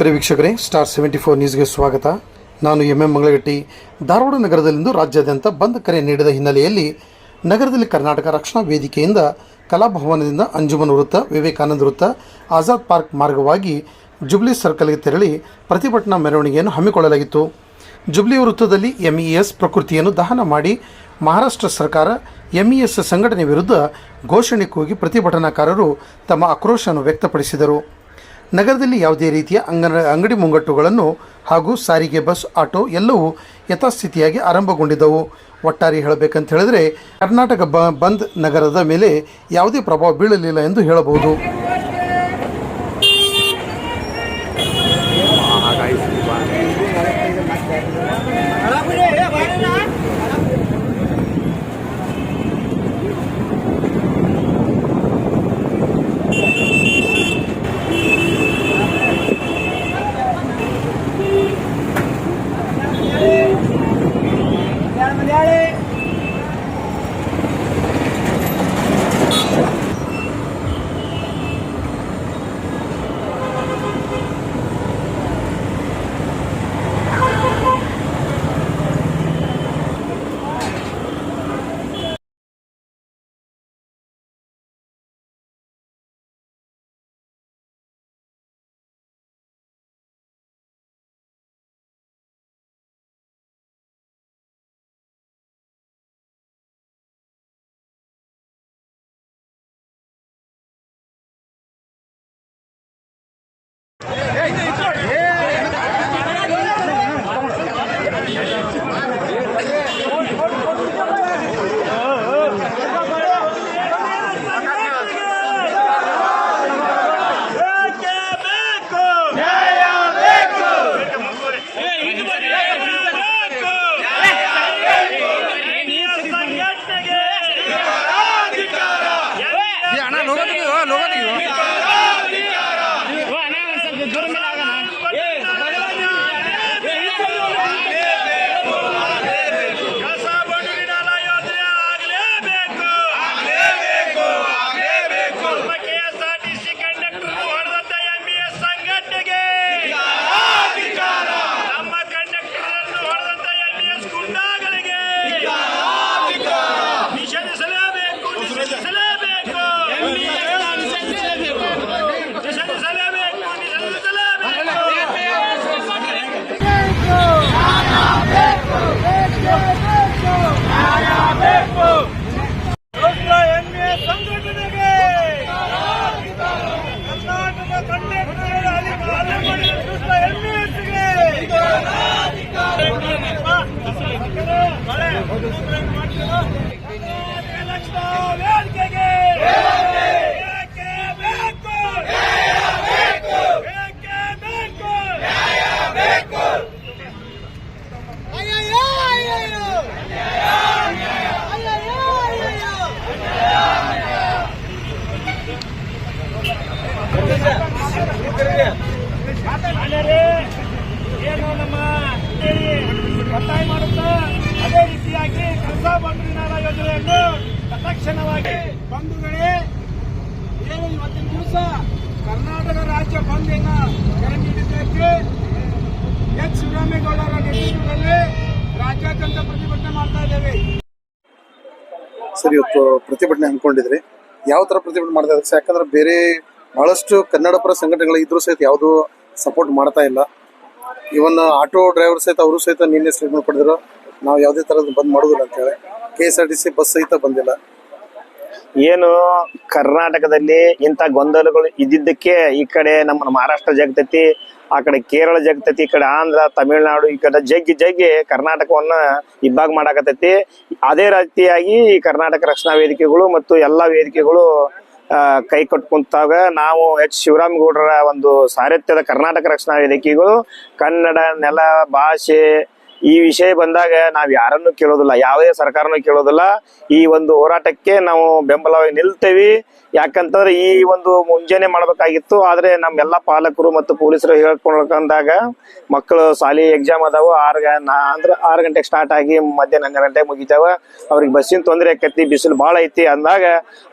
ನಮಸ್ಕಾರ ವೀಕ್ಷಕರೇ. Star seventy four ನ್ಯೂಸ್ಗೆ ಸ್ವಾಗತ. ನಾನು ಎಂ ಎಂ ಮಂಗಳಗಟ್ಟಿ. ಧಾರವಾಡ ನಗರದಲ್ಲಿಂದು ರಾಜ್ಯಾದ್ಯಂತ ಬಂದ್ ಕರೆ ನೀಡಿದ ಹಿನ್ನೆಲೆಯಲ್ಲಿ ನಗರದಲ್ಲಿ ಕರ್ನಾಟಕ ರಕ್ಷಣಾ ವೇದಿಕೆಯಿಂದ ಕಲಾಭವನದಿಂದ ಅಂಜುಮನ್ ವೃತ್ತ, ವಿವೇಕಾನಂದ ವೃತ್ತ, ಆಜಾದ್ ಪಾರ್ಕ್ ಮಾರ್ಗವಾಗಿ ಜುಬ್ಲಿ ಸರ್ಕಲ್ಗೆ ತೆರಳಿ ಪ್ರತಿಭಟನಾ ಮೆರವಣಿಗೆಯನ್ನು ಹಮ್ಮಿಕೊಳ್ಳಲಾಗಿತ್ತು. ಜುಬ್ಲಿ ವೃತ್ತದಲ್ಲಿ ಎಂಇಎಸ್ ಪ್ರಕೃತಿಯನ್ನು ದಹನ ಮಾಡಿ ಮಹಾರಾಷ್ಟ್ರ ಸರ್ಕಾರ ಎಂಇಎಸ್ ಸಂಘಟನೆ ವಿರುದ್ಧ ಘೋಷಣೆ ಕೂಗಿ ಪ್ರತಿಭಟನಾಕಾರರು ತಮ್ಮ ಆಕ್ರೋಶವನ್ನು ವ್ಯಕ್ತಪಡಿಸಿದರು. ನಗರದಲ್ಲಿ ಯಾವುದೇ ರೀತಿಯ ಅಂಗನ ಅಂಗಡಿ ಮುಂಗಟ್ಟುಗಳನ್ನು ಹಾಗೂ ಸಾರಿಗೆ ಬಸ್, ಆಟೋ ಎಲ್ಲವೂ ಯಥಾಸ್ಥಿತಿಯಾಗಿ ಆರಂಭಗೊಂಡಿದ್ದವು. ಒಟ್ಟಾರೆ ಹೇಳಬೇಕಂತ ಹೇಳಿದರೆ, ಕರ್ನಾಟಕ ಬ, ಬಂದ್ ನಗರದ ಮೇಲೆ ಯಾವುದೇ ಪ್ರಭಾವ ಬೀಳಲಿಲ್ಲ ಎಂದು ಹೇಳಬಹುದು. ಏನು ನಮ್ಮ ಒತ್ತಾಯ ಮಾಡುತ್ತಾ? ಅದೇ ರೀತಿಯಾಗಿ ಕಳಸಾ ಬಂಧುವಿನಾಳ ಯೋಜನೆಯನ್ನು ತತ್ಕ್ಷಣವಾಗಿ ಬಂಧುಗಳೇ, ಏನು ಇವತ್ತಿನ ದಿವಸ ಕರ್ನಾಟಕ ರಾಜ್ಯ ಬಂದಿನ ಕರೆ ನೀಡಿದ್ದಕ್ಕೆ ಎಚ್. ಶಿವರಾಮೇಗೌಡರ ನೇತೃತ್ವದಲ್ಲಿ ರಾಜ್ಯಾದ್ಯಂತ ಪ್ರತಿಭಟನೆ ಮಾಡ್ತಾ ಇದ್ದೇವೆ. ಸರಿ ಇವತ್ತು ಪ್ರತಿಭಟನೆ ಹಮ್ಮಿಕೊಂಡಿದ್ರಿ ಯಾವ ತರ ಪ್ರತಿಭಟನೆ ಮಾಡ್ತಾ ಇದ್ದಾರೆ ಯಾಕಂದ್ರೆ ಬೇರೆ ಬಹಳಷ್ಟು ಕನ್ನಡ ಪರ ಸಂಘಟನೆಗಳು ಇದ್ರೂ ಸಹಿತ ಯಾವುದು ಸಪೋರ್ಟ್ ಮಾಡ್ತಾ ಇಲ್ಲ. ಇವನ್ ಆಟೋ ಡ್ರೈವರ್ ಸಹಿತ ಅವರು ಸಹಿತ ನಿನ್ನೆ ಸ್ಟೇಟ್ಮೆಂಟ್ ಪಡೆದ್ರು ನಾವು ಯಾವುದೇ ಥರದ್ದು ಬಂದ್ ಮಾಡೋದಿಲ್ಲ ಅಂತ ಹೇಳಿ. K S R T C bus ಸಹಿತ ಬಂದಿಲ್ಲ. ಏನು ಕರ್ನಾಟಕದಲ್ಲಿ ಇಂಥ ಗೊಂದಲಗಳು ಇದ್ದಿದ್ದಕ್ಕೆ ಈ ಕಡೆ ನಮ್ಮ ಮಹಾರಾಷ್ಟ್ರ ಜಗತೈತಿ ಆ ಕಡೆ ಕೇರಳ ಜಗತೈತಿ ಈ ಕಡೆ ಆಂಧ್ರ, ತಮಿಳುನಾಡು, ಈ ಕಡೆ ಜಗ್ಗಿ ಜಗ್ಗಿ ಕರ್ನಾಟಕವನ್ನ ಇಬ್ಬಾಗ ಮಾಡಾಕತೈತಿ ಅದೇ ರೀತಿಯಾಗಿ ಈ ಕರ್ನಾಟಕ ರಕ್ಷಣಾ ವೇದಿಕೆಗಳು ಮತ್ತು ಎಲ್ಲಾ ವೇದಿಕೆಗಳು ಕೈ ಕಟ್ಕೊಂತಾಗ ನಾವು ಎಚ್. ಶಿವರಾಮೇಗೌಡರ ಒಂದು ಸಾರಥ್ಯದ ಕರ್ನಾಟಕ ರಕ್ಷಣಾ ವೇದಿಕೆಗಳು ಕನ್ನಡ ನೆಲ, ಭಾಷೆ ಈ ವಿಷಯ ಬಂದಾಗ ನಾವು ಯಾರನ್ನು ಕೇಳೋದಿಲ್ಲ, ಯಾವುದೇ ಸರ್ಕಾರನು ಕೇಳೋದಿಲ್ಲ. ಈ ಒಂದು ಹೋರಾಟಕ್ಕೆ ನಾವು ಬೆಂಬಲವಾಗಿ ನಿಲ್ತೇವಿ. ಯಾಕಂತಂದ್ರೆ ಈ ಒಂದು ಮುಂಜಾನೆ ಮಾಡ್ಬೇಕಾಗಿತ್ತು, ಆದ್ರೆ ನಮ್ಮೆಲ್ಲ ಪಾಲಕರು ಮತ್ತು ಪೊಲೀಸರು ಹೇಳ್ಕೊಂಡಾಗ ಮಕ್ಕಳು ಶಾಲಿ ಎಕ್ಸಾಮ್ ಅದಾವ, ಆರು ಅಂದ್ರ ಆರು ಗಂಟೆಗೆ ಸ್ಟಾರ್ಟ್ ಆಗಿ ಮಧ್ಯಾಹ್ನ ಹನ್ನೆರಡು ಗಂಟೆಗೆ ಮುಗಿತಾವ. ಅವ್ರಿಗೆ ಬಸ್ಸಿನ ತೊಂದರೆ ಆಕತಿ, ಬಿಸಿಲು ಭಾಳ ಐತಿ ಅಂದಾಗ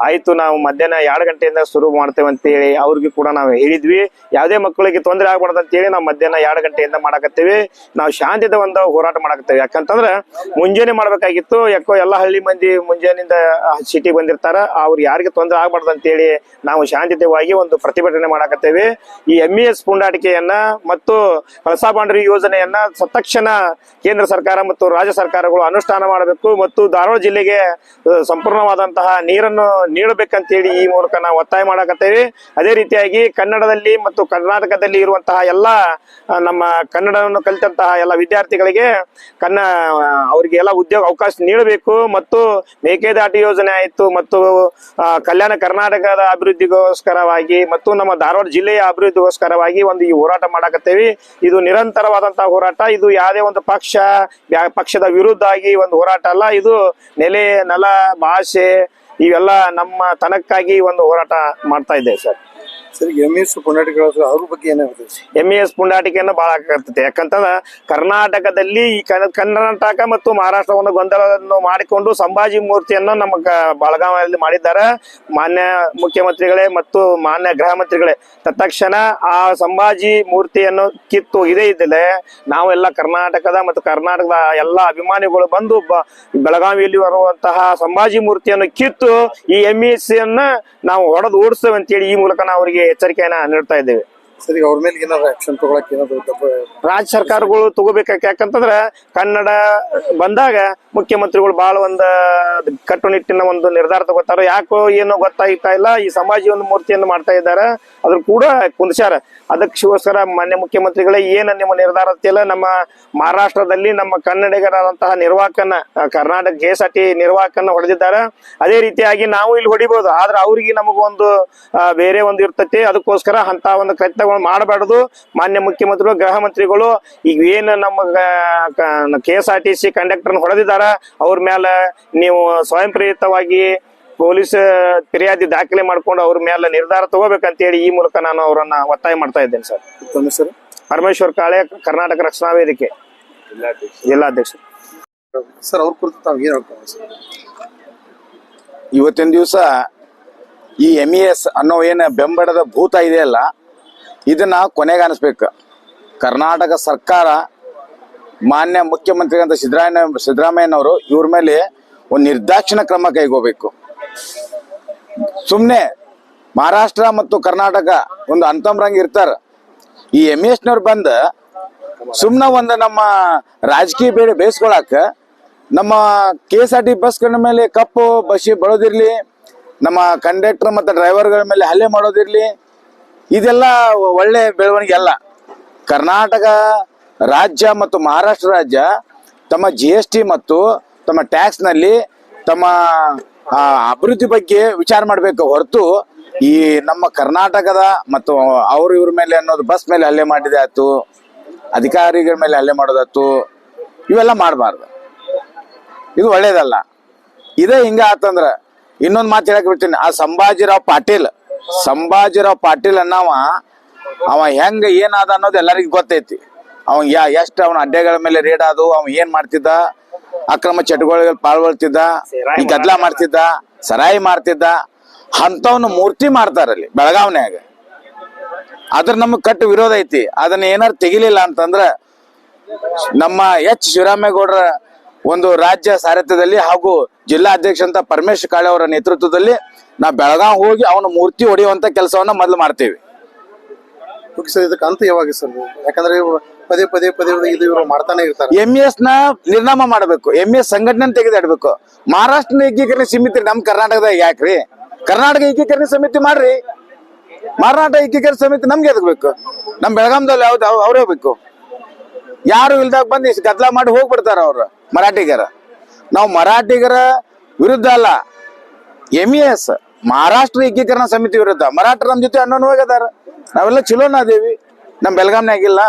ಆಯ್ತು ನಾವು ಮಧ್ಯಾಹ್ನ ಎರಡು ಗಂಟೆಯಿಂದ ಶುರು ಮಾಡ್ತೇವೆ ಅಂತೇಳಿ ಅವ್ರಿಗೆ ಕೂಡ ನಾವು ಹೇಳಿದ್ವಿ. ಯಾವುದೇ ಮಕ್ಕಳಿಗೆ ತೊಂದರೆ ಆಗ್ಬಾರ್ದು ಅಂತೇಳಿ ನಾವು ಮಧ್ಯಾಹ್ನ ಎರಡು ಗಂಟೆಯಿಂದ ಮಾಡಕತ್ತೇವಿ. ನಾವು ಶಾಂತಿದ ಒಂದು ಹೋರಾಟ ಮಾಡಕತ್ತೇವೆ. ಯಾಕಂತಂದ್ರೆ ಮುಂಜಾನೆ ಮಾಡ್ಬೇಕಾಗಿತ್ತು, ಯಾಕೋ ಎಲ್ಲ ಹಳ್ಳಿ ಮಂದಿ ಮುಂಜಾನೆಯಿಂದ ಸಿಟಿ ಬಂದಿರ್ತಾರ, ಅವ್ರು ಯಾರಿಗೆ ತೊಂದರೆ ಆಗ್ಬಾರ್ದು ಅಂತೇಳಿ ನಾವು ಶಾಂತಿಯುತವಾಗಿ ಒಂದು ಪ್ರತಿಭಟನೆ ಮಾಡಕತ್ತೇವೆ. ಈ ಎಂ ಎಸ್ ಪುಂಡಾಟಿಕೆಯನ್ನ ಮತ್ತು ಕಳಸಾ ಬಾಂಡ್ರಿ ಯೋಜನೆಯನ್ನ ತಕ್ಷಣ ಕೇಂದ್ರ ಸರ್ಕಾರ ಮತ್ತು ರಾಜ್ಯ ಸರ್ಕಾರಗಳು ಅನುಷ್ಠಾನ ಮಾಡಬೇಕು ಮತ್ತು ಧಾರವಾಡ ಜಿಲ್ಲೆಗೆ ಸಂಪೂರ್ಣವಾದಂತಹ ನೀರನ್ನು ನೀಡಬೇಕಂತೇಳಿ ಈ ಮೂಲಕ ನಾವು ಒತ್ತಾಯ ಮಾಡಕತ್ತೇವೆ. ಅದೇ ರೀತಿಯಾಗಿ ಕನ್ನಡದಲ್ಲಿ ಮತ್ತು ಕರ್ನಾಟಕದಲ್ಲಿ ಇರುವಂತಹ ಎಲ್ಲ ನಮ್ಮ ಕನ್ನಡವನ್ನು ಕಲಿತಂತಹ ಎಲ್ಲ ವಿದ್ಯಾರ್ಥಿಗಳಿಗೆ ಕನ್ನ, ಅವರಿಗೆ ಎಲ್ಲ ಉದ್ಯೋಗ ಅವಕಾಶ ನೀಡಬೇಕು ಮತ್ತು ಮೇಕೆದಾಟಿ ಯೋಜನೆ ಆಯಿತು ಮತ್ತು ಕಲ್ಯಾಣ ಕಲ್ಯಾಣ ಕರ್ನಾಟಕದ ಅಭಿವೃದ್ಧಿಗೋಸ್ಕರವಾಗಿ ಮತ್ತು ನಮ್ಮ ಧಾರವಾಡ ಜಿಲ್ಲೆಯ ಅಭಿವೃದ್ಧಿಗೋಸ್ಕರವಾಗಿ ಒಂದು ಈ ಹೋರಾಟ ಮಾಡಕತ್ತೇವೆ. ಇದು ನಿರಂತರವಾದಂತಹ ಹೋರಾಟ. ಇದು ಯಾವುದೇ ಒಂದು ಪಕ್ಷ ಪಕ್ಷದ ವಿರುದ್ಧ ಆಗಿ ಒಂದು ಹೋರಾಟ ಅಲ್ಲ. ಇದು ನೆಲೆ, ನೆಲ, ಭಾಷೆ, ಇವೆಲ್ಲ ನಮ್ಮ ತನಕ್ಕಾಗಿ ಒಂದು ಹೋರಾಟ ಮಾಡ್ತಾ ಇದ್ದೇವೆ ಸರ್. ಸರ್ ಎಂ ಎಸ್ ಪುಂಡಾಟಿಕೆ ಅವ್ರ ಬಗ್ಗೆ ಏನಾಗುತ್ತೆ ಎಂ ಎಸ್ ಪುಂಡಾಟಿಕೆಯನ್ನು ಬಹಳ ಆಗ್ತದೆ ಯಾಕಂತಂದ್ರೆ ಕರ್ನಾಟಕದಲ್ಲಿ ಈ ಕರ್ನಾಟಕ ಮತ್ತು ಮಹಾರಾಷ್ಟ್ರವನ್ನು ಗೊಂದಲವನ್ನು ಮಾಡಿಕೊಂಡು ಸಂಭಾಜಿ ಮೂರ್ತಿಯನ್ನು ನಮ್ಮ ಬೆಳಗಾವಿಯಲ್ಲಿ ಮಾಡಿದ್ದಾರೆ. ಮಾನ್ಯ ಮುಖ್ಯಮಂತ್ರಿಗಳೇ ಮತ್ತು ಮಾನ್ಯ ಗೃಹ ಮಂತ್ರಿಗಳೇ. ತತ್ಕ್ಷಣ ಆ ಸಂಭಾಜಿ ಮೂರ್ತಿಯನ್ನು ಕಿತ್ತು ಇದೇ ಇದ್ದಿಲ್ಲ ನಾವೆಲ್ಲ ಕರ್ನಾಟಕದ ಮತ್ತು ಕರ್ನಾಟಕದ ಎಲ್ಲ ಅಭಿಮಾನಿಗಳು ಬಂದು ಬೆಳಗಾವಿಯಲ್ಲಿ ಬರುವಂತಹ ಸಂಭಾಜಿ ಮೂರ್ತಿಯನ್ನು ಕಿತ್ತು ಈ ಎಂ ಎಸ್ ನಾವು ಹೊಡೆದು ಓಡಿಸ್ತೇವೆ ಅಂತೇಳಿ ಈ ಮೂಲಕ ನಾವು ಅವರಿಗೆ ಎಚ್ಚರಿಕೆಯನ್ನ ನೀಡ್ತಾ ಇದ್ದೇವೆ. ಸರ್, ಅವ್ರ ಮೇಲೆ ಆಕ್ಷನ್ ತಗೊಳಕ್ ರಾಜ್ಯ ಸರ್ಕಾರಗಳು ತಗೋಬೇಕು ಯಾಕಂತಂದ್ರ ಕನ್ನಡ ಬಂದಾಗ ಮುಖ್ಯಮಂತ್ರಿಗಳು ಬಹಳ ಒಂದ ಕಟ್ಟುನಿಟ್ಟಿನ ಒಂದು ನಿರ್ಧಾರ ತಗೋತಾರ. ಯಾಕೋ ಏನೋ ಗೊತ್ತಾಗ್ತಾ ಇಲ್ಲ, ಈ ಸಮಾಜ ಒಂದು ಮೂರ್ತಿಯನ್ನು ಮಾಡ್ತಾ ಇದ್ದಾರೆ. ಅದ್ರ ಕೂಡ ಕುಂದಿಸ್ಯಾರ. ಅದಕ್ಕೋಸ್ಕರ ಮಾನ್ಯ ಮುಖ್ಯಮಂತ್ರಿಗಳೇ ಏನ ನಿಮ್ಮ ನಿರ್ಧಾರ ಅಂತಿಲ್ಲ ನಮ್ಮ ಮಹಾರಾಷ್ಟ್ರದಲ್ಲಿ ನಮ್ಮ ಕನ್ನಡಿಗರಾದಂತಹ ನಿರ್ವಾಹಕನ Karnataka J S R T ನಿರ್ವಾಹಕನ ಹೊಡೆದಿದ್ದಾರೆ. ಅದೇ ರೀತಿಯಾಗಿ ನಾವು ಇಲ್ಲಿ ಹೊಡಿಬಹುದು ಆದ್ರೆ ಅವ್ರಿಗೆ ನಮಗೊಂದು ಬೇರೆ ಒಂದು ಇರ್ತೈತಿ. ಅದಕ್ಕೋಸ್ಕರ ಅಂತ ಒಂದು ಕೃತ್ಯಗಳು ಮಾಡಬಾರ್ದು. ಮಾನ್ಯ ಮುಖ್ಯಮಂತ್ರಿಗಳು ಗೃಹ ಮಂತ್ರಿಗಳು ಈಗ ಏನು ನಮ್ಮ K S R T C conductor ಹೊಡೆದಿದ್ದಾರ? ಅವ್ರ ಮೇಲೆ ನೀವು ಸ್ವಯಂ ಪ್ರೇರಿತವಾಗಿ ಪೊಲೀಸ್ ಫಿರ್ಯಾದಿ ದಾಖಲೆ ಮಾಡ್ಕೊಂಡು ಅವ್ರ ಮೇಲೆ ನಿರ್ಧಾರ ತಗೋಬೇಕಂತೇಳಿ ಈ ಮೂಲಕ ನಾನು ಅವರನ್ನ ಒತ್ತಾಯ ಮಾಡ್ತಾ ಇದ್ದೇನೆ ಸರ್. ಸರ್ ಪರಮೇಶ್ವರ್ ಕಾಳೆ ಕರ್ನಾಟಕ ರಕ್ಷಣಾ ವೇದಿಕೆ. ಜಿಲ್ಲಾಧ್ಯಕ್ಷ ಸರ್ ಅವ್ರ ಕುರಿತು ತಾವು ಏನ್ ಸರ್? ಇವತ್ತಿನ ದಿವಸ ಈ ಎಂ ಇ ಎಸ್ ಅನ್ನೋ ಏನು ಬೆಂಬಡದ ಭೂತ ಇದೆಯಲ್ಲ ಇದನ್ನ ಕೊನೆಗೆ ಅನಿಸ್ಬೇಕು. ಕರ್ನಾಟಕ ಸರ್ಕಾರ ಮಾನ್ಯ ಮುಖ್ಯಮಂತ್ರಿ ಅಂತ ಸಿದ್ದರಾಮಯ್ಯ, ಸಿದ್ದರಾಮಯ್ಯನವರು ಇವ್ರ ಮೇಲೆ ಒಂದು ನಿರ್ದಾಕ್ಷಿಣ ಕ್ರಮ ಕೈಗೋಬೇಕು ಸುಮ್ಮನೆ ಮಹಾರಾಷ್ಟ್ರ ಮತ್ತು ಕರ್ನಾಟಕ ಒಂದು ಅಂತಮ್ರಂಗ್ ಇರ್ತಾರ. ಈ ಎಂ ಎಸ್ನವ್ರು ಬಂದು ಸುಮ್ಮನೆ ಒಂದು ನಮ್ಮ ರಾಜಕೀಯ ಬೇಡ ಬೇಯಿಸ್ಕೊಳಕ ನಮ್ಮ ಕೆ ಎಸ್ ಆರ್ ಟಿ ಬಸ್ಗಳ ಮೇಲೆ ಕಪ್ಪು ಬಸ್ಸಿ ಬರೋದಿರ್ಲಿ ನಮ್ಮ ಕಂಡಕ್ಟರ್ ಮತ್ತು ಡ್ರೈವರ್ಗಳ ಮೇಲೆ ಹಲ್ಲೆ ಮಾಡೋದಿರ್ಲಿ ಇದೆಲ್ಲ ಒಳ್ಳೆ ಬೆಳವಣಿಗೆ ಅಲ್ಲ. ಕರ್ನಾಟಕ ರಾಜ್ಯ ಮತ್ತು ಮಹಾರಾಷ್ಟ್ರ ರಾಜ್ಯ ತಮ್ಮ ಜಿ ಎಸ್ ಟಿ ಮತ್ತು ತಮ್ಮ ಟ್ಯಾಕ್ಸ್ನಲ್ಲಿ ತಮ್ಮ ಅಭಿವೃದ್ಧಿ ಬಗ್ಗೆ ವಿಚಾರ ಮಾಡಬೇಕು ಹೊರತು ಈ ನಮ್ಮ ಕರ್ನಾಟಕದ ಮತ್ತು ಅವ್ರ ಇವ್ರ ಮೇಲೆ ಅನ್ನೋದು ಬಸ್ ಮೇಲೆ ಹಲ್ಲೆ ಮಾಡಿದೆ ಆಯ್ತು, ಅಧಿಕಾರಿಗಳ ಮೇಲೆ ಹಲ್ಲೆ ಮಾಡೋದಾಯ್ತು ಇವೆಲ್ಲ ಮಾಡಬಾರ್ದು. ಇದು ಒಳ್ಳೇದಲ್ಲ. ಇದೇ ಹಿಂಗ ಆತಂದ್ರೆ ಇನ್ನೊಂದು ಮಾತು ಹೇಳಕ್ ಬಿಡ್ತೀನಿ. ಆ ಸಂಭಾಜಿರಾವ್ ಪಾಟೀಲ್ ಸಂಭಾಜಿರಾವ್ ಪಾಟೀಲ್ ಅನ್ನವ, ಅವ ಹೆಂಗ ಏನಾದ ಅನ್ನೋದು ಎಲ್ಲರಿಗೂ ಗೊತ್ತೈತಿ. ಅವ ಯಾ, ಎಷ್ಟು ಅವನ ಅಡ್ಡೆಗಳ ಮೇಲೆ ರೇಡ್ ಅದು ಅವ ಏನ್ ಮಾಡ್ತಿದ್ದ, ಅಕ್ರಮ ಚಟುವಟಿಕೆಗಳು ಪಾಲ್ಗೊಳ್ತಿದ್ದ ಗದ್ಲ ಮಾಡ್ತಿದ್ದ, ಸರಾಯಿ ಮಾಡ್ತಿದ್ದ, ಅಂಥವ್ನ ಮೂರ್ತಿ ಮಾಡ್ತಾರಲ್ಲಿ ಬೆಳಗಾವ್ನ್ಯಾಗ. ಅದ್ರ ನಮಗ್ ಕಟ್ಟು ವಿರೋಧ ಐತಿ. ಅದನ್ನ ಏನಾರು ತೆಗಿಲಿಲ್ಲ ಅಂತಂದ್ರ, ನಮ್ಮ ಎಚ್. ಶಿವರಾಮೇಗೌಡರ ಒಂದು ರಾಜ್ಯ ಸಾರಥ್ಯದಲ್ಲಿ ಹಾಗೂ ಜಿಲ್ಲಾ ಅಧ್ಯಕ್ಷ ಅಂತ ಪರಮೇಶ್ ಕಾಳೆ ಅವರ ನೇತೃತ್ವದಲ್ಲಿ ನಾವು ಬೆಳಗಾಂ ಹೋಗಿ ಅವನ ಮೂರ್ತಿ ಹೊಡೆಯುವಂತ ಕೆಲಸವನ್ನ ಮೊದಲು ಮಾಡ್ತೇವೆ. ಓಕೆ ಸರ್ ಇದಕ್ಕೆ ಅಂತ ಯಾವಾಗ ಸರ್? ಯಾಕಂದ್ರೆ ಇವ್ರು ಪದೇ ಪದೇ ಪದೇ ಇದು ಇವರು ಮಾಡ್ತಾನೆ ಇರ್ತಾರೆ. ಎಂ ಎಸ್ನ ನಿರ್ನಾಮ ಮಾಡಬೇಕು. ಎಂ ಎಸ್ ಸಂಘಟನೆ ತೆಗೆದಾಡ್ಬೇಕು. ಮಹಾರಾಷ್ಟ್ರ ಏಕೀಕರಣ ಸಮಿತಿ ನಮ್ ಕರ್ನಾಟಕದಾಗ ಯಾಕ್ರಿ? ಕರ್ನಾಟಕ ಏಕೀಕರಣ ಸಮಿತಿ ಮಾಡ್ರಿ. ಮಹಾರಾಷ್ಟ್ರ ಏಕೀಕರಣ ಸಮಿತಿ ನಮ್ಗೆ ಎದಕ್ಬೇಕು? ನಮ್ ಬೆಳಗಾಂದಲ್ಲಿ ಯಾವ್ದು ಅವ್- ಅವ್ರೇ ಬೇಕು. ಯಾರು ಇಲ್ದಾಗ ಬಂದು ಇಷ್ಟು ಗದ್ಲ ಮಾಡಿ ಹೋಗ್ಬಿಡ್ತಾರ ಅವ್ರು ಮರಾಠಿಗರ. ನಾವು ಮರಾಠಿಗರ ವಿರುದ್ಧ ಅಲ್ಲ. ಎಂ ಎಸ್ ಮಹಾರಾಷ್ಟ್ರ ಏಕೀಕರಣ ಸಮಿತಿ ವಿರುದ್ಧ. ಮರಾಠ ನಮ್ ಜೊತೆ ಅಣ್ಣನವಾಗದಾರ ನಾವೆಲ್ಲ ಚಲೋನ ಅದೇವಿ. ನಮ್ಮ ಬೆಳಗಾಂನಾಗಿಲ್ಲ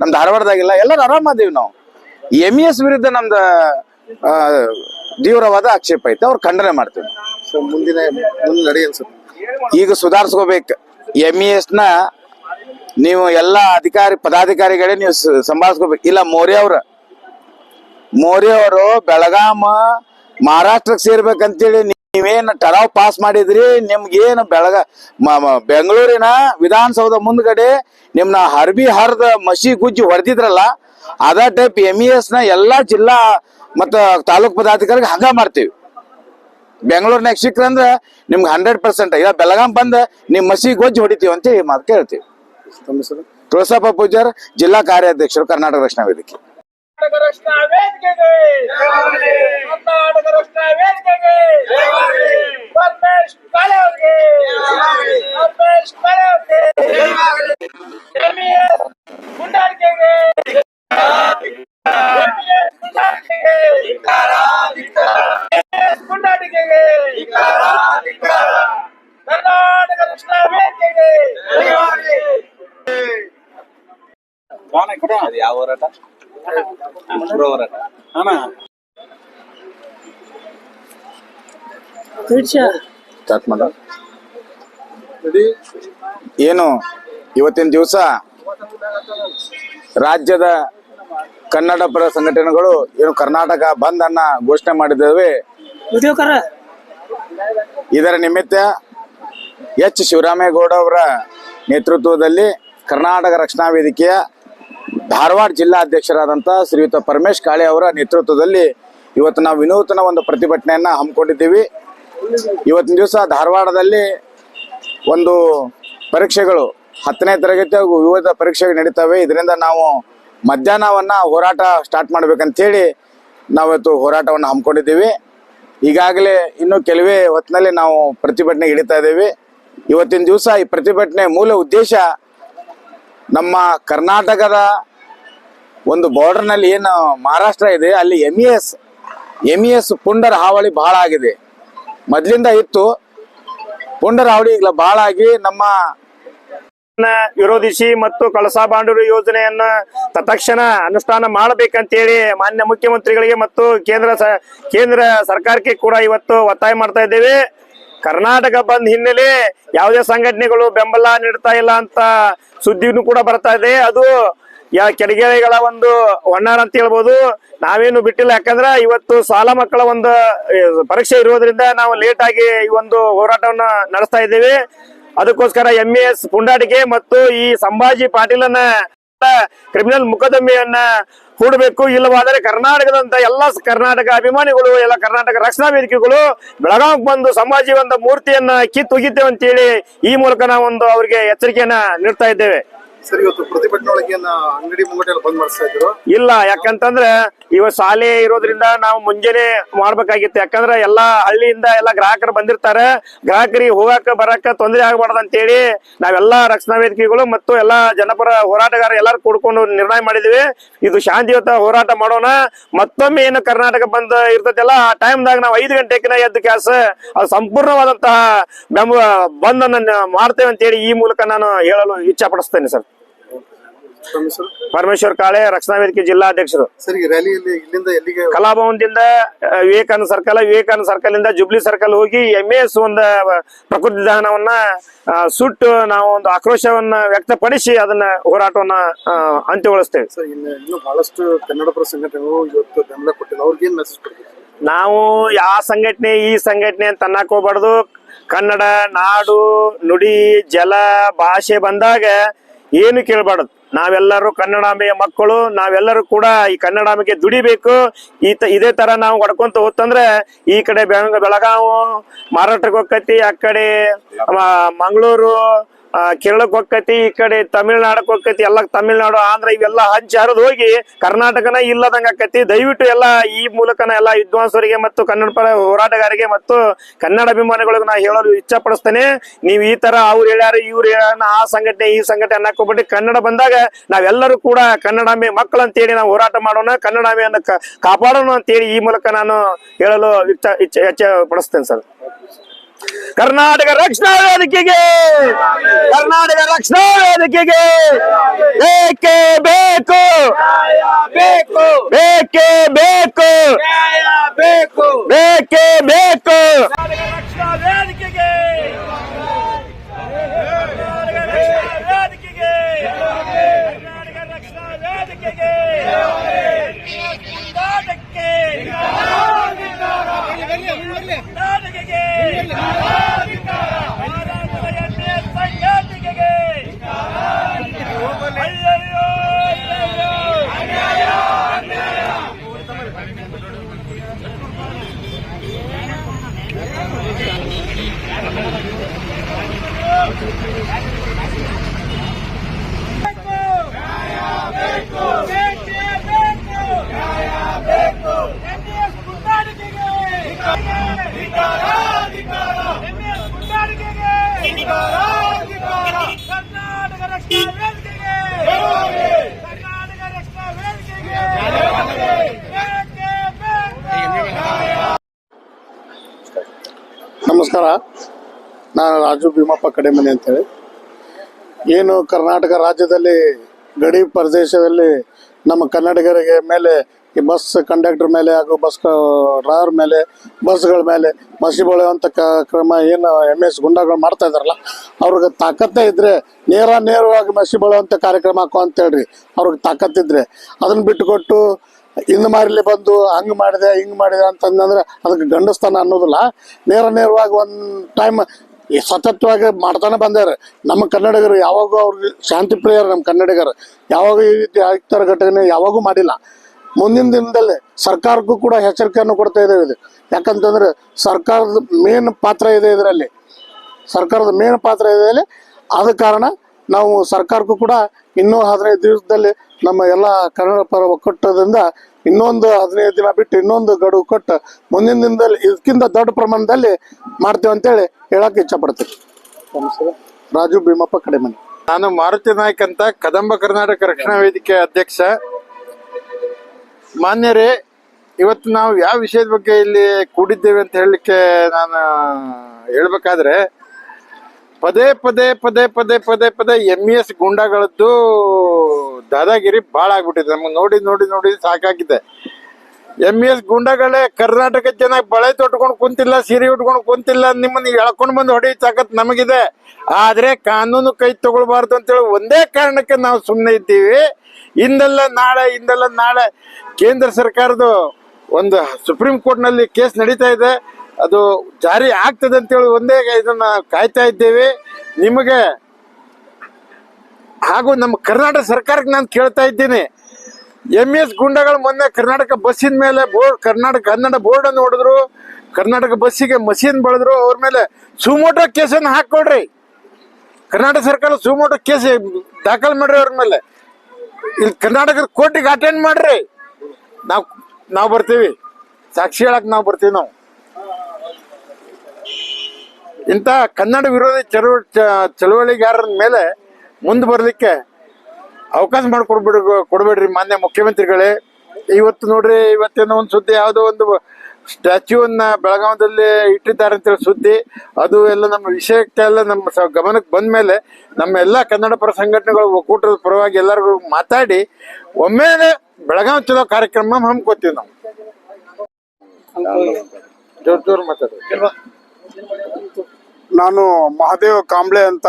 ನಮ್ ಧಾರವಾಡದಾಗಿಲ್ಲ ಎಲ್ಲರೂ ಆರಾಮ ಅದೇವಿ ನಾವು. ಎಂ ಎಸ್ ವಿರುದ್ಧ ನಮ್ದು ತೀವ್ರವಾದ ಆಕ್ಷೇಪ ಐತೆ. ಅವ್ರು ಖಂಡನೆ ಮಾಡ್ತೀವಿ ಮುಂದಿನ ಈಗ ಸುಧಾರಿಸ್ಕೋಬೇಕು. ಎಂ ಇ ಎಸ್ನ ನೀವು ಎಲ್ಲ ಅಧಿಕಾರಿ ಪದಾಧಿಕಾರಿಗಳೇ ನೀವು ಸಂಭಾಳಿಸ್ಕೋಬೇಕು. ಇಲ್ಲ ಮೋರಿ ಅವ್ರ. ಮೋರ್ಯ ಅವರು ಬೆಳಗಾಮ ಮಹಾರಾಷ್ಟ್ರಕ್ಕೆ ಸೇರ್ಬೇಕಂತೇಳಿ ನೀವೇನು ಟರಾವ್ ಪಾಸ್ ಮಾಡಿದ್ರಿ? ನಿಮ್ಗೇನು ಬೆಳಗ ಬೆಂಗಳೂರಿನ ವಿಧಾನಸೌಧ ಮುಂದ್ಗಡೆ ನಿಮ್ನ ಹರ್ಬಿ ಹರ್ದ ಮಸಿ ಗುಜ್ಜಿ ಹೊಡೆದಿದ್ರಲ್ಲ ಅದ ಟೈಪ್ ಎಂ ಇ ಎಸ್ನ ಎಲ್ಲಾ ಜಿಲ್ಲಾ ಮತ್ತ ತಾಲೂಕ್ ಪದಾಧಿಕಾರಿಗೆ ಹಂಗ ಮಾಡ್ತೀವಿ. ಬೆಂಗಳೂರಿನಾಗ ಸಿಕ್ರಂದ್ರ ನಿಮ್ಗೆ ಹಂಡ್ರೆಡ್ ಪರ್ಸೆಂಟ್ ಈಗ ಬೆಳಗಾಂ ಬಂದ ನಿಮ್ ಮಸಿ ಗೊಜ್ಜಿ ಹೊಡಿತೀವಿ ಅಂತ ಮಾತು ಕೇಳ್ತೀವಿ. ತುಳಸಪ್ಪ ಪೂಜಾರ್ ಜಿಲ್ಲಾ ಕಾರ್ಯಾಧ್ಯಕ್ಷರು ಕರ್ನಾಟಕ ರಕ್ಷಣಾ ವೇದಿಕೆ. ರಕ್ಷಣಾ ವೇದಿಕೆಗೆ! ಕರ್ನಾಟಕ ರಕ್ಷಣಾ ವೇದಿಕೆಗೆ! ಪರಮೇಶ್ ಕಾಳೆ ಅವ್ರಿಗೆ! ಪರಮೇಶ್ ಕಾಳೆ ಅವ್ರಿಗೆ! MES ಗುಂಡಾರಿಕೆಗೆ! MES ಗುಂಡಾರಿಕೆಗೆ! MES ಗುಂಡಾರಿಕೆಗೆ! ಕರ್ನಾಟಕ ರಕ್ಷಣಾ ವೇದಿಕೆಗೆ ಯಾವ ಹೋರಾಟ ಹೋರಾಟ? ಸ್ಟಾರ್ಟ್ ಮಾಡ. ಏನು ಇವತ್ತಿನ ದಿವಸ ರಾಜ್ಯದ ಕನ್ನಡ ಪರ ಸಂಘಟನೆಗಳು ಏನು ಕರ್ನಾಟಕ ಬಂದ್ ಅನ್ನ ಘೋಷಣೆ ಮಾಡಿದ್ದೇವೆ. ಇದರ ನಿಮಿತ್ತ ಎಚ್. ಶಿವರಾಮೇಗೌಡ ಅವರ ನೇತೃತ್ವದಲ್ಲಿ ಕರ್ನಾಟಕ ರಕ್ಷಣಾ ವೇದಿಕೆಯ ಧಾರವಾಡ ಜಿಲ್ಲಾ ಅಧ್ಯಕ್ಷರಾದಂಥ ಶ್ರೀಯುತ ಪರಮೇಶ್ ಕಾಳೆ ಅವರ ನೇತೃತ್ವದಲ್ಲಿ ಇವತ್ತು ನಾವು ವಿನೂತನ ಒಂದು ಪ್ರತಿಭಟನೆಯನ್ನ ಹಮ್ಮಿಕೊಂಡಿದ್ದೀವಿ. ಇವತ್ತಿನ ದಿವಸ ಧಾರವಾಡದಲ್ಲಿ ಒಂದು ಪರೀಕ್ಷೆಗಳು ಹತ್ತನೇ ತರಗತಿ ಹಾಗೂ ವಿವಿಧ ಪರೀಕ್ಷೆಗಳು ನಡೀತವೆ. ಇದರಿಂದ ನಾವು ಮಧ್ಯಾಹ್ನವನ್ನು ಹೋರಾಟ ಸ್ಟಾರ್ಟ್ ಮಾಡ್ಬೇಕಂತೇಳಿ ನಾವಿವತ್ತು ಹೋರಾಟವನ್ನು ಹಮ್ಮಿಕೊಂಡಿದ್ದೀವಿ. ಈಗಾಗಲೇ ಇನ್ನು ಕೆಲವೇ ಹೊತ್ತಿನಲ್ಲಿ ನಾವು ಪ್ರತಿಭಟನೆ ಹಿಡಿತಾ ಇದ್ದೀವಿ. ಇವತ್ತಿನ ದಿವಸ ಈ ಪ್ರತಿಭಟನೆ ಮೂಲ ಉದ್ದೇಶ ನಮ್ಮ ಕರ್ನಾಟಕದ ಒಂದು ಬಾರ್ಡರ್ನಲ್ಲಿ ಏನು ಮಹಾರಾಷ್ಟ್ರ ಇದೆ, ಅಲ್ಲಿ M E S M E S ಪುಂಡರ ಹಾವಳಿ ಬಹಳ ಆಗಿದೆ. ಮೊದಲಿಂದ ಇತ್ತು. ಪುಂಡರ ಹಾವಳಿ ಈಗ ಬಹಳ ಆಗಿ ನಮ್ಮ ವಿರೋಧಿಸಿ ಮತ್ತು ಕಳಸಾ ಬಾಂಡೂರು ಯೋಜನೆಯನ್ನ ತತ್ಕ್ಷಣ ಅನುಷ್ಠಾನ ಮಾಡಬೇಕಂತೇಳಿ ಮಾನ್ಯ ಮುಖ್ಯಮಂತ್ರಿಗಳಿಗೆ ಮತ್ತು ಕೇಂದ್ರ ಕೇಂದ್ರ ಸರ್ಕಾರಕ್ಕೆ ಕೂಡ ಇವತ್ತು ಒತ್ತಾಯ ಮಾಡ್ತಾ ಇದ್ದೇವೆ. ಕರ್ನಾಟಕ ಬಂದ್ ಹಿನ್ನೆಲೆ ಯಾವುದೇ ಸಂಘಟನೆಗಳು ಬೆಂಬಲ ನೀಡ್ತಾ ಇಲ್ಲ ಅಂತ ಸುದ್ದಿನೂ ಕೂಡ ಬರ್ತಾ ಇದೆ. ಅದು ಯಾ ಕೆಡಿಗೆರೆಗಳ ಒಂದು ಹೊಣ್ಣಾರ ಅಂತ ಹೇಳ್ಬೋದು, ನಾವೇನು ಬಿಟ್ಟಿಲ್ಲ. ಯಾಕಂದ್ರೆ ಇವತ್ತು ಶಾಲಾ ಮಕ್ಕಳ ಒಂದು ಪರೀಕ್ಷೆ ಇರೋದ್ರಿಂದ ನಾವು ಲೇಟ್ ಆಗಿ ಈ ಒಂದು ಹೋರಾಟವನ್ನ ನಡೆಸ್ತಾ ಇದ್ದೇವೆ. ಅದಕ್ಕೋಸ್ಕರ ಎಂ ಎಸ್ ಪುಂಡಾಟಿಕೆ ಮತ್ತು ಈ ಸಂಭಾಜಿ ಪಾಟೀಲನ್ನ ಕ್ರಿಮಿನಲ್ ಮುಕದ್ದಮೆಯನ್ನ ಹೂಡಬೇಕು. ಇಲ್ಲವಾದರೆ ಕರ್ನಾಟಕದಂತ ಎಲ್ಲ ಕರ್ನಾಟಕ ಅಭಿಮಾನಿಗಳು, ಎಲ್ಲ ಕರ್ನಾಟಕ ರಕ್ಷಣಾ ವೇದಿಕೆಗಳು ಬೆಳಗಾವಿಗೆ ಬಂದು ಸಂಭಾಜಿ ಒಂದು ಮೂರ್ತಿಯನ್ನ ಒಗಿತೇವೆ ಅಂತೇಳಿ ಈ ಮೂಲಕ ನಾವೊಂದು ಅವರಿಗೆ ಎಚ್ಚರಿಕೆಯನ್ನ ನೀಡ್ತಾ ಇದ್ದೇವೆ. ಸರ್, ಇವತ್ತು ಅಂಗಡಿ ಮುಂಗಡೆಯಲ್ಲಿ ಬಂದ್ ಮಾಡಿಸ್ತಾ ಇದ್ರು ಇಲ್ಲ, ಯಾಕಂತಂದ್ರೆ ಇವ ಶಾಲೆ ಇರೋದ್ರಿಂದ ನಾವು ಮುಂಜಾನೆ ಮಾಡ್ಬೇಕಾಗಿತ್ತು. ಯಾಕಂದ್ರೆ ಎಲ್ಲಾ ಹಳ್ಳಿಯಿಂದ ಎಲ್ಲಾ ಗ್ರಾಹಕರು ಬಂದಿರ್ತಾರೆ. ಗ್ರಾಹಕರಿಗೆ ಹೋಗಾಕ, ಬರಾಕ ತೊಂದರೆ ಅಂತ ಹೇಳಿ ನಾವೆಲ್ಲಾ ರಕ್ಷಣಾ ವೇದಿಕೆಗಳು ಮತ್ತು ಎಲ್ಲಾ ಜನಪರ ಹೋರಾಟಗಾರ ಎಲ್ಲಾರು ಕೂಡ್ಕೊಂಡು ನಿರ್ಣಯ ಮಾಡಿದ್ವಿ. ಇದು ಶಾಂತಿಯುತ ಹೋರಾಟ ಮಾಡೋಣ. ಮತ್ತೊಮ್ಮೆ ಏನು ಕರ್ನಾಟಕ ಬಂದ್ ಇರ್ತೈತಲ್ಲ, ಆ ಟೈಮ್ದಾಗ ನಾವು ಐದು ಗಂಟೆಕಿನ ಎದ್ದು ಕ್ಯಾಸ, ಅದು ಸಂಪೂರ್ಣವಾದಂತಹ ಬೆಂಬ ಬಂದನ್ನ ಮಾಡ್ತೇವೆ ಅಂತೇಳಿ ಈ ಮೂಲಕ ನಾನು ಹೇಳಲು ಇಚ್ಛಾ ಪಡಿಸ್ತೇನೆ ಸರ್. ಪರಮೇಶ್ವರ್? ಕಾಳೆ ರಕ್ಷಣಾ ವೇದಿಕೆ ಜಿಲ್ಲಾಧ್ಯಕ್ಷರು. ಸರ್ ಈ ರ್ಯಾಲಿಯಲ್ಲಿ ಇಲ್ಲಿಂದ ಎಲ್ಲಿಗೆ ಕಲಾಭವನದಿಂದ ಆ, ವಿವೇಕಾನಂದ ಸರ್ಕಲ್ ವಿವೇಕಾನಂದ ಸರ್ಕಲ್ ಇಂದ ಜುಬ್ಲಿ ಸರ್ಕಲ್ ಹೋಗಿ ಎಂ ಎಸ್ ಒಂದು ಪ್ರಕೃತಿ ದಹನವನ್ನ ಆ, ಸುಟ್ಟು ನಾವು ಒಂದು ಆಕ್ರೋಶವನ್ನ ವ್ಯಕ್ತಪಡಿಸಿ ಅದನ್ನ ಹೋರಾಟವನ್ನ ಆ, ಅಂತ್ಯಗೊಳಿಸ್ತೇವೆ. ಸರ್ ಇನ್ನು ಇನ್ನೂ ಬಹಳಷ್ಟು ಕನ್ನಡ ಪರ ಸಂಘಟನೆಗಳು ಇವತ್ತು ಬೆಂಬಲ ಕೊಟ್ಟಿಲ್ಲ. ಅವ್ರಿಗೆ ಏನ್ ಮೆಸೇಜ್ ಕೊಡ್ತೀವಿ ನಾವು ಯಾವ ಸಂಘಟನೆ ಈ ಸಂಘಟನೆ ಅಂತ ಅನ್ನಕ್ ಹೋಗ್ಬಾರ್ದು. ಕನ್ನಡ ನಾಡು ನುಡಿ ಜಲ ಭಾಷೆ ಬಂದಾಗ ಏನು ಕೇಳಬಾರ್ದು. ನಾವೆಲ್ಲರೂ ಕನ್ನಡಾಂಬೆಯ ಮಕ್ಕಳು, ನಾವೆಲ್ಲರೂ ಕೂಡ ಈ ಕನ್ನಡಾಂಬೆಗೆ ದುಡಿಬೇಕು. ಈ ಇದೇ ತರ ನಾವು ಹೊಡ್ಕೊಂತ ಹೋತಂದ್ರೆ ಈ ಕಡೆ ಬೆಳಗಾವ್, ಮಾರಾಟಕ್ಕೆ ಹೋಗ್ತೈತಿ ಆ ಕಡೆ ಮಂಗಳೂರು ಆ, ಕೇರಳಕ್ಕೆ ಹೋಗ್ತೈತಿ ಈ ಕಡೆ ತಮಿಳ್ನಾಡಕ್ಕೆ ಹೋಗ್ತೈತಿ ಎಲ್ಲ ತಮಿಳ್ನಾಡು ಆಂಧ್ರ ಇವೆಲ್ಲ ಹಂಚಿ ಹರಿದು ಹೋಗಿ ಕರ್ನಾಟಕನ ಇಲ್ಲದಂಗ ಆಕೈತಿ. ದಯವಿಟ್ಟು ಎಲ್ಲ ಈ ಮೂಲಕನ ಎಲ್ಲ ವಿದ್ವಾಂಸರಿಗೆ ಮತ್ತು ಕನ್ನಡ ಪರ ಹೋರಾಟಗಾರರಿಗೆ ಮತ್ತು ಕನ್ನಡ ಅಭಿಮಾನಿಗಳಿಗೆ ನಾ ಹೇಳಲು ಇಚ್ಛಾ ಪಡಿಸ್ತೇನೆ ನೀವು ಈ ತರ ಅವ್ರು ಹೇಳ್ಯಾರ ಇವ್ರು ಹೇಳ್ಯಾರ ಆ ಸಂಘಟನೆ ಈ ಸಂಘಟನೆ ಅನ್ನಕ್ ಹೋಗ್ಬಿಟ್ಟು ಕನ್ನಡ ಬಂದಾಗ ನಾವೆಲ್ಲರೂ ಕೂಡ ಕನ್ನಡಾಂಬೆ ಅಂತೇಳಿ ನಾವು ಹೋರಾಟ ಮಾಡೋಣ ಕನ್ನಡಾಂಬೆಯನ್ನು ಕಾಪಾಡೋಣ ಅಂತೇಳಿ ಈ ಮೂಲಕ ನಾನು ಹೇಳಲು ಇಚ್ಛೆ ಇಚ್ಛೆ ಪಡಿಸ್ತೇನೆ ಸರ್. ಕರ್ನಾಟಕ ರಕ್ಷಣಾ ವೇದಿಕೆಗೆ ಕರ್ನಾಟಕ ರಕ್ಷಣಾ ವೇದಿಕೆಗೆ ಬೇಕೇ ಬೇಕು ಬೇಕು ಬೇಕೇ ಬೇಕು ಬೇಕು ಬೇಕೇ ಬೇಕು ಕರ್ನಾಟಕ ರಕ್ಷಣಾ ವೇದಿಕೆಗೆ ಕರ್ನಾಟಕ ರಕ್ಷಣಾ ವೇದಿಕೆಗೆ ಕರ್ನಾಟಕ ರಕ್ಷಣಾ ವೇದಿಕೆಗೆ ಹೋರಾಟಕ್ಕೆ ಹೋರಾಟಕ್ಕೆ ಭಾರತದ ಎಣ್ಣೆ ಸಂಘಟನೆಗೆ ಅಯ್ಯಯ್ಯೋ ಅಯ್ಯಯ್ಯೋ ಬೇಕು ಬೇಕೇ ಬೇಕು ಬೇಕು ಎಂಎಸ್ ಗುಂಡಾಣಿಕೆಗೆ ಎಂಎಸ್ ಗುಂಡಾಣಿಕೆಗೆ ಕರ್ನಾಟಕ ರಕ್ಷಣಾ ವೇದಿಕೆಗೆ ಕರ್ನಾಟಕ ರಕ್ಷಣಾ ವೇದಿಕೆಗೆ ಬೇಕೇ ಬೇಕು ನಮಸ್ಕಾರ. ನಾನು ರಾಜು ಭೀಮಪ್ಪ ಕಡೆಮನೆ ಅಂತೇಳಿ. ಏನು ಕರ್ನಾಟಕ ರಾಜ್ಯದಲ್ಲಿ ಗಡಿ ಪ್ರದೇಶದಲ್ಲಿ ನಮ್ಮ ಕನ್ನಡಿಗರಿಗೆ ಮೇಲೆ ಈ ಬಸ್ ಕಂಡಕ್ಟರ್ ಮೇಲೆ ಹಾಗೂ ಬಸ್ ಡ್ರೈವರ್ ಮೇಲೆ, ಬಸ್ಗಳ ಮೇಲೆ ಮಸಿ ಬಳಿಯುವಂಥ ಕ್ರಮ ಏನು ಎಂ ಎಸ್ ಗುಂಡಾಗಳು ಮಾಡ್ತಾ ಇದಾರಲ್ಲ ಅವ್ರಿಗೆ ತಾಕತ್ತೇ ಇದ್ರೆ ನೇರ ನೇರವಾಗಿ ಮಸಿ ಬಳಿಯುವಂಥ ಕಾರ್ಯಕ್ರಮ ಹಾಕೋ ಅಂತ ಹೇಳ್ರಿ. ಅವ್ರಿಗೆ ತಾಕತ್ತಿದ್ರೆ ಅದನ್ನ ಬಿಟ್ಟುಕೊಟ್ಟು ಇನ್ನು ಮಾರಿಲಿ ಬಂದು ಹಂಗೆ ಮಾಡಿದೆ, ಹಿಂಗ್ ಮಾಡಿದೆ ಅಂತಂದ್ರೆ ಅದಕ್ಕೆ ಗಂಡಸ್ತಾನ ಅನ್ನೋದಿಲ್ಲ. ನೇರ ನೇರವಾಗಿ ಒಂದು ಟೈಮ್ ಸತತವಾಗಿ ಮಾಡ್ತಾನೆ ಬಂದಾರೆ. ನಮ್ಮ ಕನ್ನಡಿಗರು ಯಾವಾಗೂ ಅವ್ರಿಗೆ ಶಾಂತಿ ಪ್ರಿಯರು ನಮ್ಮ ಕನ್ನಡಿಗರು. ಯಾವಾಗ ಈ ರೀತಿ ಆಯುಕ್ತರ ಘಟನೆ ಯಾವಾಗೂ ಮಾಡಿಲ್ಲ. ಮುಂದಿನ ದಿನದಲ್ಲಿ ಸರ್ಕಾರಕ್ಕೂ ಕೂಡ ಎಚ್ಚರಿಕೆಯನ್ನು ಕೊಡ್ತಾ ಇದ್ದೇವೆ ಇದು. ಯಾಕಂತಂದ್ರೆ ಸರ್ಕಾರದ ಮೇನ್ ಪಾತ್ರ ಇದೆ ಇದರಲ್ಲಿ. ಸರ್ಕಾರದ ಮೇನ್ ಪಾತ್ರ ಇದೆ ಆದ ಕಾರಣ ನಾವು ಸರ್ಕಾರಕ್ಕೂ ಕೂಡ ಇನ್ನೂ ಹದಿನೈದು ದಿವಸದಲ್ಲಿ ನಮ್ಮ ಎಲ್ಲ ಕನ್ನಡ ಪರ ಒಕ್ಕಟ್ಟದಿಂದ ಇನ್ನೊಂದು ಹದಿನೈದು ದಿನ ಬಿಟ್ಟು ಇನ್ನೊಂದು ಗಡುವು ಕೊಟ್ಟು ಮುಂದಿನ ದಿನದಲ್ಲಿ ಇದಕ್ಕಿಂತ ದೊಡ್ಡ ಪ್ರಮಾಣದಲ್ಲಿ ಮಾಡ್ತೇವೆ ಅಂತೇಳಿ ಹೇಳಕ್ಕೆ ಇಚ್ಛಪಡ್ತೀನಿ. ರಾಜು ಭೀಮಪ್ಪ ಕಡೆಮನೆ. ನಾನು ಮಾರುತಿ ನಾಯ್ಕ್ ಅಂತ ಕದಂಬ ಕರ್ನಾಟಕ ರಕ್ಷಣಾ ವೇದಿಕೆ ಅಧ್ಯಕ್ಷ. ಮಾನ್ಯರೇ, ಇವತ್ತು ನಾವು ಯಾವ ವಿಷಯದ ಬಗ್ಗೆ ಇಲ್ಲಿ ಕೂಡಿದ್ದೇವೆ ಅಂತ ಹೇಳಲಿಕ್ಕೆ ನಾನು ಹೇಳ್ಬೇಕಾದ್ರೆ, ಪದೇ ಪದೇ ಪದೇ ಪದೇ ಪದೇ ಪದೇ ಎಂ ಎಸ್ ಗುಂಡಾಗಳದ್ದು ದಾದಾಗಿರಿ ಭಾಳ ಆಗ್ಬಿಟ್ಟಿದೆ ನಮ್ಗೆ ನೋಡಿ ನೋಡಿ ನೋಡಿ ಸಾಕಾಗಿದೆ. ಎಂ ಎಸ್ ಗುಂಡಗಳೇ ಕರ್ನಾಟಕ ಜನ ಬಳೆ ತೊಟ್ಕೊಂಡು ಕುಂತಿಲ್ಲ, ಸೀರೆ ಉಟ್ಕೊಂಡು ಕುಂತಿಲ್ಲ, ನಿಮ್ಮನ್ನ ಎಳ್ಕೊಂಡು ಬಂದು ಹೊಡಿ ತಾಕತ್ ನಮಗಿದೆ. ಆದ್ರೆ ಕಾನೂನು ಕೈ ತಗೊಳ್ಬಾರ್ದು ಅಂತೇಳಿ ಒಂದೇ ಕಾರಣಕ್ಕೆ ನಾವು ಸುಮ್ಮನೆ ಇದ್ದೀವಿ. ಇಂದಲ್ಲ ನಾಳೆ ಇಂದಲ್ಲ ನಾಳೆ ಕೇಂದ್ರ ಸರ್ಕಾರದ ಒಂದು ಸುಪ್ರೀಂ ಕೋರ್ಟ್ನಲ್ಲಿ ಕೇಸ್ ನಡೀತಾ ಇದೆ. ಅದು ಜಾರಿ ಆಗ್ತದೆ ಅಂತೇಳಿ ಒಂದೇ ಇದನ್ನ ಕಾಯ್ತಾ ಇದ್ದೇವೆ. ನಿಮಗೆ ಹಾಗೂ ನಮ್ಮ ಕರ್ನಾಟಕ ಸರ್ಕಾರಕ್ಕೆ ನಾನು ಕೇಳ್ತಾ ಇದ್ದೀನಿ. ಎಂ ಎಸ್ ಗುಂಡಗಳು ಮೊನ್ನೆ ಕರ್ನಾಟಕ ಬಸ್ಸಿನ ಮೇಲೆ ಬೋರ್ಡ್, ಕರ್ನಾಟಕ ಕನ್ನಡ ಬೋರ್ಡ್ ಅನ್ನು ಹೊಡೆದ್ರು. ಕರ್ನಾಟಕ ಬಸ್ಸಿಗೆ ಮಷೀನ್ ಬಳದ್ರು. ಅವ್ರ ಮೇಲೆ ಸುಮೋಟೋ ಕೇಸನ್ನು ಹಾಕೊಡ್ರಿ ಕರ್ನಾಟಕ ಸರ್ಕಾರ ಸುಮೋಟೋ ಕೇಸ್ ದಾಖಲು ಮಾಡ್ರಿ ಅವ್ರ ಮೇಲೆ. ಇಲ್ಲಿ ಕರ್ನಾಟಕದ ಕೋರ್ಟಿಗೆ ಅಟೆಂಡ್ ಮಾಡ್ರಿ. ನಾವು ನಾವು ಬರ್ತೀವಿ. ಸಾಕ್ಷಿ ಹೇಳಕ್ ನಾವು ಬರ್ತೀವಿ ನಾವು. ಇಂಥ ಕನ್ನಡ ವಿರೋಧಿ ಚಳುವ ಚಳುವಳಿಗಾರರ ಮೇಲೆ ಮುಂದೆ ಬರ್ಲಿಕ್ಕೆ ಅವಕಾಶ ಮಾಡಿಕೊಡ್ಬಿಡ್ ಕೊಡಬೇಡ್ರಿ ಮಾನ್ಯ ಮುಖ್ಯಮಂತ್ರಿಗಳೇ. ಇವತ್ತು ನೋಡ್ರಿ ಇವತ್ತೇನೋ ಒಂದು ಸುದ್ದಿ ಯಾವುದೋ ಒಂದು ಸ್ಟ್ಯಾಚ್ಯೂವನ್ನ ಬೆಳಗಾವದಲ್ಲಿ ಇಟ್ಟಿದ್ದಾರೆ ಅಂತೇಳಿ ಸುದ್ದಿ. ಅದು ಎಲ್ಲ ನಮ್ಮ ವಿಷಯಕ್ಕೆಲ್ಲ ನಮ್ಮ ಸ- ಗಮನಕ್ಕೆ ಬಂದ ಮೇಲೆ ನಮ್ಮ ಎಲ್ಲ ಕನ್ನಡ ಪರ ಸಂಘಟನೆಗಳು ಒಕ್ಕೂಟದ ಪರವಾಗಿ ಎಲ್ಲರಿಗೂ ಮಾತಾಡಿ ಒಮ್ಮೆ ಬೆಳಗಾವಿ ಚಲೋ ಕಾರ್ಯಕ್ರಮ ಹಮ್ಮಿಕೊತೀವಿ ನಾವು. ಜೋರ್ ಜೋರ್ ಮಾತಾಡಿ. ನಾನು ಮಹಾದೇವ ಕಾಂಬ್ಳೆ ಅಂತ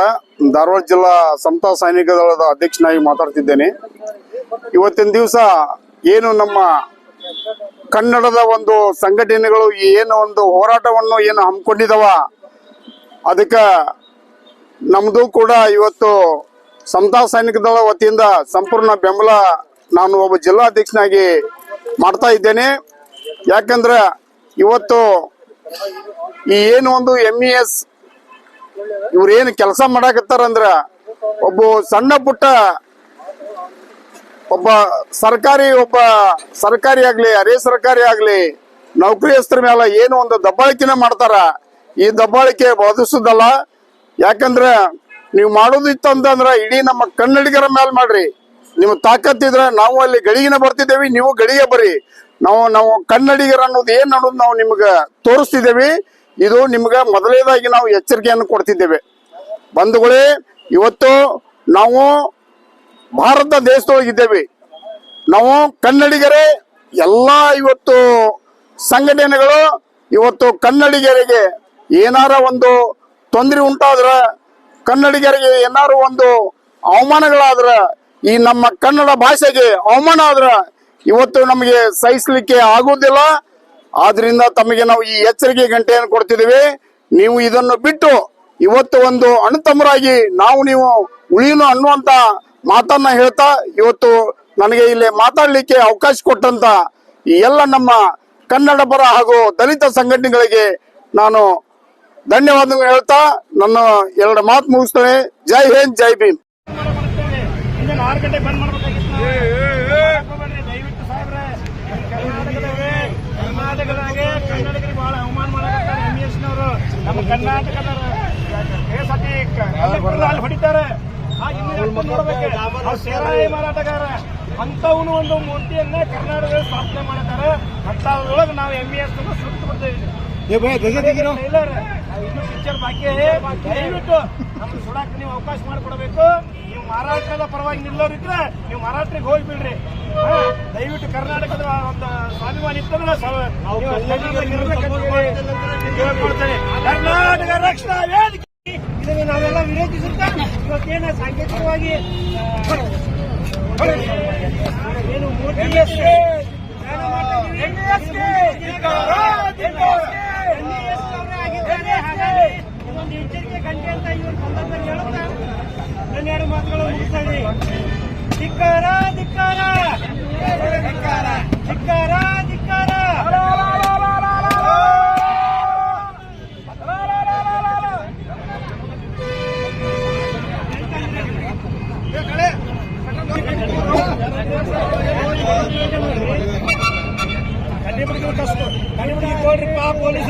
ಧಾರವಾಡ ಜಿಲ್ಲಾ ಸಮತಾ ಸೈನಿಕ ದಳದ ಅಧ್ಯಕ್ಷನಾಗಿ ಮಾತಾಡ್ತಿದ್ದೇನೆ. ಇವತ್ತಿನ ದಿವಸ ಏನು ನಮ್ಮ ಕನ್ನಡದ ಒಂದು ಸಂಘಟನೆಗಳು ಏನು ಒಂದು ಹೋರಾಟವನ್ನು ಏನು ಹಮ್ಮಿಕೊಂಡಿದವ, ಅದಕ್ಕೆ ನಮ್ದು ಕೂಡ ಇವತ್ತು ಸಮತಾ ಸೈನಿಕ ದಳ ವತಿಯಿಂದ ಸಂಪೂರ್ಣ ಬೆಂಬಲ ನಾನು ಒಬ್ಬ ಜಿಲ್ಲಾಧ್ಯಕ್ಷನಾಗಿ ಮಾಡ್ತಾ ಇದ್ದೇನೆ. ಯಾಕಂದ್ರೆ ಇವತ್ತು ಈ ಏನು ಒಂದು ಎಂ ಇ ಎಸ್ ಇವ್ರು ಏನ್ ಕೆಲಸ ಮಾಡಾಕತ್ತಾರಂದ್ರ ಒಬ್ಬ ಸಣ್ಣ ಪುಟ್ಟ ಒಬ್ಬ ಸರ್ಕಾರಿ ಒಬ್ಬ ಸರ್ಕಾರಿ ಆಗ್ಲಿ, ಅರೆ ಸರ್ಕಾರಿ ಆಗ್ಲಿ ನೌಕರಿಯಸ್ತರ ಮೇಲೆ ಏನು ಒಂದು ದಬ್ಬಾಳಿಕೆನ ಮಾಡ್ತಾರ, ಈ ದಬ್ಬಾಳಿಕೆ ಬಾಧಿಸುದಲ್ಲ ಯಾಕಂದ್ರ ನೀವು ಮಾಡೋದಿತ್ತು ಅಂತಂದ್ರ ಇಡೀ ನಮ್ಮ ಕನ್ನಡಿಗರ ಮೇಲೆ ಮಾಡ್ರಿ. ನಿಮ್ಮ ತಾಕತ್ತಿದ್ರ ನಾವು ಅಲ್ಲಿ ಗಳಿಗೆನ ಬರ್ತಿದ್ದೇವೆ, ನೀವು ಗಳಿಗೆ ಬರ್ರಿ. ನಾವು ನಾವು ಕನ್ನಡಿಗರ ಅನ್ನೋದು ಏನ್ ಅನ್ನೋದು ನಾವು ನಿಮ್ಗೆ ತೋರಿಸ್ತಿದ್ದೇವೆ. ಇದು ನಿಮ್ಗೆ ಮೊದಲನೇದಾಗಿ ನಾವು ಎಚ್ಚರಿಕೆಯನ್ನು ಕೊಡ್ತಿದ್ದೇವೆ. ಬಂಧುಗಳೇ, ಇವತ್ತು ನಾವು ಭಾರತ ದೇಶದೊಳಗಿದ್ದೇವೆ ನಾವು ಕನ್ನಡಿಗರೇ, ಎಲ್ಲ ಇವತ್ತು ಸಂಘಟನೆಗಳು ಇವತ್ತು ಕನ್ನಡಿಗರಿಗೆ ಏನಾರ ಒಂದು ತೊಂದರೆ ಉಂಟಾದ್ರೆ, ಕನ್ನಡಿಗರಿಗೆ ಏನಾರು ಒಂದು ಅವಮಾನಗಳಾದ್ರ, ಈ ನಮ್ಮ ಕನ್ನಡ ಭಾಷೆಗೆ ಅವಮಾನ ಆದ್ರ, ಇವತ್ತು ನಮಗೆ ಸಹಿಸಲಿಕ್ಕೆ ಆಗುವುದಿಲ್ಲ. ಆದ್ರಿಂದ ತಮಗೆ ನಾವು ಈ ಎಚ್ಚರಿಕೆ ಗಂಟೆಯನ್ನು ಕೊಡ್ತಿದ್ದೀವಿ. ನೀವು ಇದನ್ನು ಬಿಟ್ಟು ಇವತ್ತು ಒಂದು ಅಣ್ಣತಮ್ಮರಾಗಿ ನಾವು ನೀವು ಉಳಿಯೋಣ ಅನ್ನುವಂತ ಮಾತನ್ನ ಹೇಳ್ತಾ ಇವತ್ತು ನನಗೆ ಇಲ್ಲಿ ಮಾತಾಡಲಿಕ್ಕೆ ಅವಕಾಶ ಕೊಟ್ಟಂತ ಎಲ್ಲ ನಮ್ಮ ಕನ್ನಡ ಪರ ಹಾಗೂ ದಲಿತ ಸಂಘಟನೆಗಳಿಗೆ ನಾನು ಧನ್ಯವಾದಗಳು ಹೇಳ್ತಾ ನನ್ನ ಎರಡು ಮಾತು ಮುಗಿಸ್ತೇನೆ. ಜೈ ಹಿಂದ್, ಜೈ ಭೀಮ್ ಮುಂಜಾನೆ ಆರು ಗಂಟೆಗೆ ಬಂದ್ ಮಾಡ್ಬೇಕಾಗಿತ್ತು ನಾವು. ಮಾಡ್ಕೊಬೇಡ್ರಿ, ದಯವಿಟ್ಟು ಸಾಹೇಬ್ರೆ ನಮ್ಮ ಕರ್ನಾಟಕದಾಗೆ ಕರ್ನಾಟಕದಾಗೆ ಕನ್ನಡಿಗರಿಗೆ ಬಹಳ ಅವಮಾನ ಮಾಡಕತ್ತಾರೆ ಎಂ ಎಸ್ ನವರು ಕರ್ನಾಟಕದ ಕೇಸತಿ ಅಲ್ಲಿ ಹೊಡಿತಾರೆ. ಆ ಇನ್ನು ನೋಡ್ಬೇಕು. ಆ ಸೇರಾಯಿ ಮಾರಾಟಗಾರ. ಅಂತವನು ಒಂದು ಮೂರ್ತಿಯನ್ನ ಕರ್ನಾಟಕದಲ್ಲಿ ಸ್ಥಾಪನೆ ಮಾಡ್ತಾರೆ ಅಂತದ್ರೊಳಗೆ ನಾವು ಎಂ ಬಿ ಎಸ್ ಸುಟ್ಟು ಬಿಡ್ತೇವೆ ಇನ್ನು ಪಿಕ್ಚರ್ ಬಾಕಿ. ದಯವಿಟ್ಟು ನಮ್ಗೆ ಸುಡಾಕ್ ನೀವು ಅವಕಾಶ ಮಾಡಿಕೊಡ್ಬೇಕು. ಮಹಾರಾಷ್ಟ್ರದ ಪರವಾಗಿ ನಿಲ್ಲೋರಿದ್ರೆ ನೀವು ಮಹಾರಾಷ್ಟ್ರಕ್ಕೆ ಹೋಗಿ ಬಿಡ್ರಿ ಹಾ, ದಯವಿಟ್ಟು ಕರ್ನಾಟಕದ ಒಂದು ಸ್ವಾಭಿಮಾನ ಇತ್ತಂದ್ರೆ ಕೇಳ್ಕೊಳ್ತೇನೆ. ಕರ್ನಾಟಕ ರಕ್ಷಣಾ ವೇದಿಕೆ. ಇದನ್ನು ನಾವೆಲ್ಲ ವಿರೋಧಿಸುತ್ತಾ ಇವತ್ತೇನ ಸಾಂಕೇತಿಕವಾಗಿ ಏನು ಮೂರ್ತಿ ಒಂದು ಎಚ್ಚರಿಕೆ ಗಂಟೆ ಅಂತ ಇವರು ಸಂದರ್ಭದಲ್ಲಿ ಹೇಳುತ್ತಾ? ನನ್ನ ಎರಡು ಮಾತುಗಳು ಮುಗಿಸ್ತಾರೆ ಧಿಕ್ಕಾರ ಧಿಕ್ಕಾರ. ಧಿಕ್ಕಾರ ಧಿಕ್ಕಾರ ಧಿಕ್ಕಾರ. ಕಷ್ಟ ಕಣ್ಣಿಬಿಡಿಗೆ ಕೊಡ್ರಿಪ್ಪ ಪೊಲೀಸ್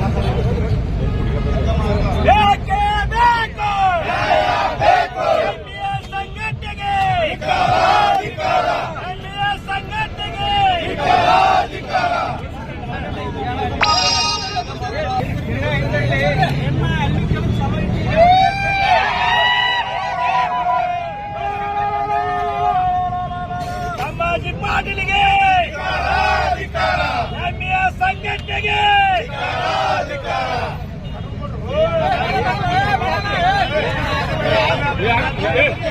ಪಾಟೀಲಿಗೆ ಎಮ್ಮೆಯ ಸಂಘಟನೆಗೆ ಬೇಕೇ